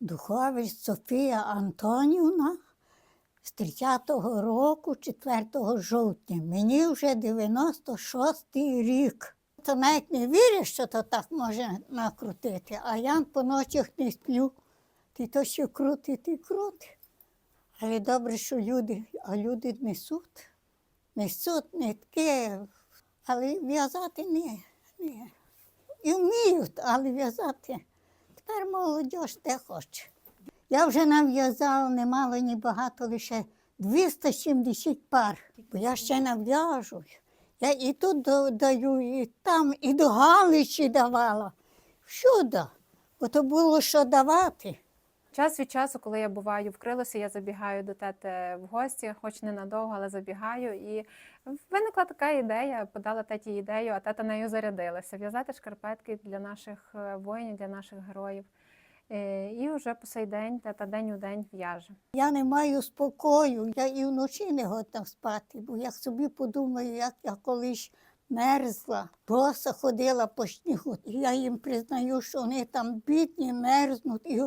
Духович Софія Антонівна з 30-го року, 4 жовтня. Мені вже 96-й рік. То навіть не віриш, що то так може накрутити, а я по ночах не сплю. Ти то що крутить і крутить. Але добре, що люди, а люди несуть. Несуть нитки, але в'язати ні. ні. І вміють, але в'язати. Тепер молодь де хоче. Я вже нав'язала немало, ні багато, лише 270 пар. Бо я ще нав'яжу. Я і тут даю, і там, і до Галичі давала. Всюди. Бо то було що давати. Час від часу, коли я буваю в Крилосі, я забігаю до тети в гості, хоч ненадовго, але забігаю. І виникла така ідея, подала теті ідею, а тета нею зарядилася. В'язати шкарпетки для наших е, воїнів, для наших героїв. Е, І вже по сей день тета день у день в'яже. Я не маю спокою, я і вночі не годна спати, бо я собі подумаю, як я колись мерзла, боса ходила по снігу. Я їм признаю, що вони там бідні, мерзнуть і,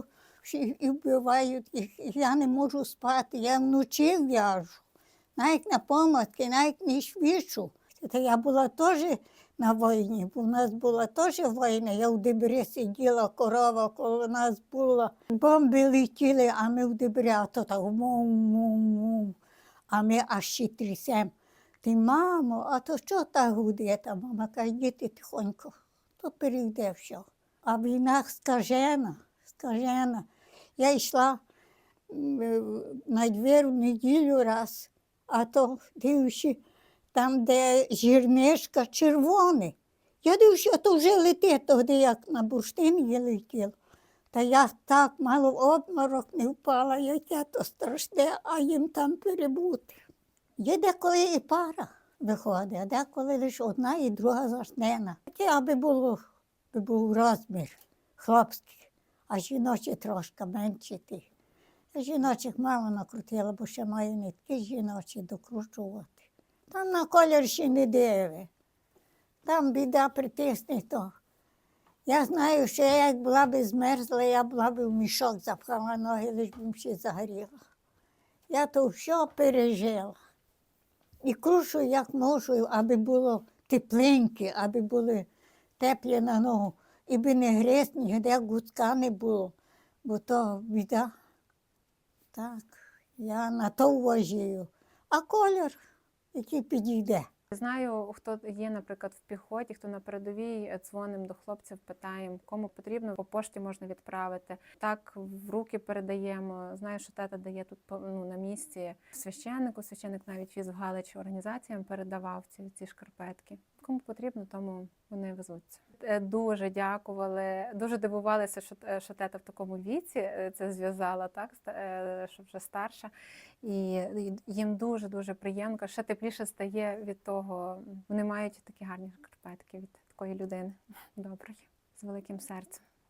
і, вбивають їх. І я не можу спати, я вночі в'яжу. Навіть на помадки, навіть не швидшу. Та я була теж на війні, бо в нас була теж війна. Я в Дебрі сиділа, корова коло нас була. Бомби летіли, а ми в Дебрі, а то так мум-мум-мум. А ми аж ще трясем. Ти, мамо, а то що так гуде? Та мама каже, діти тихонько, то перейде все. А війна скажена, скажена. Я йшла е, на двір в неділю раз, а то дивлюся, там, де жірнишка, червоне. Я дивлюся, то вже летить, тоді як на бурштин є летіло. Та я так мало в обморок не впала, яке то страшне, а їм там перебути. Є деколи і пара виходить, а деколи лише одна і друга зашнена. Таке, аби було, би був розмір хлопський, а жіночі трошки менші ті. Я жіночих мало накрутила, бо ще маю нитки жіночі докручувати. Там на колір ще не диви. Там біда притисне то. Я знаю, що я як була б змерзла, я була б в мішок запхала ноги, лиш б ще загоріла. Я то все пережила. І крушу, як можу, аби було тепленьке, аби були теплі на ногу. І би не гриз, ніде гудка не було, бо то біда. Так, я на то вважаю. А колір, який підійде. Знаю, хто є, наприклад, в піхоті, хто на передовій дзвоним до хлопців, питаємо, кому потрібно, по пошті можна відправити. Так в руки передаємо. Знаю, що тата дає тут ну, на місці священнику. Священник навіть віз в Галич організаціям, передавав ці, ці шкарпетки. Кому потрібно, тому вони везуться. Е, Дуже дякували, дуже дивувалися, що, е, що тета в такому віці е, це зв'язала, так що вже старша. І їм дуже дуже приємно, ще тепліше стає від того. Вони мають такі гарні шкарпетки від такої людини доброї, з великим серцем.